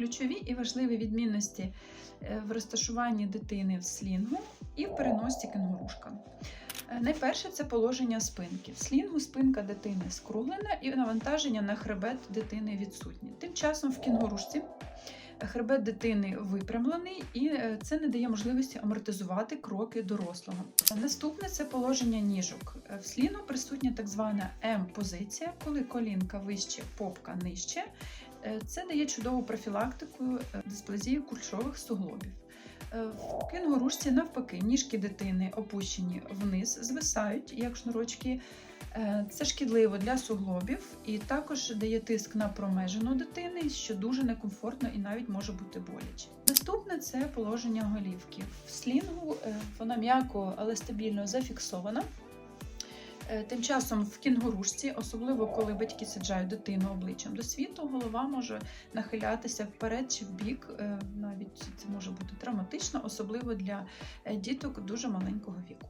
ключові і важливі відмінності е, в розташуванні дитини в слінгу і в переносці кенгурушка. Е, Найперше це положення спинки. В слінгу спинка дитини скруглена і навантаження на хребет дитини відсутнє. Тим часом в кінгурушці хребет дитини випрямлений, і е, це не дає можливості амортизувати кроки дорослого. Наступне це положення ніжок. Е, В слінгу присутня так звана М-позиція, коли колінка вище, попка нижче. Е, Це дає чудову профілактику е, дисплазії кульшових суглобів. Е, В кенгурушці навпаки, ніжки дитини опущені вниз, звисають як шнурочки. Це шкідливо для суглобів і також дає тиск на промежину дитини, що дуже некомфортно і навіть може бути боляче. Наступне це положення голівки. В слінгу вона м'яко, але стабільно зафіксована. Е, Тим часом в кінгурушці, особливо коли батьки саджають дитину обличчям до світу, голова може нахилятися вперед чи вбік. бік. Навіть це може бути травматично, особливо для е, діток дуже маленького віку.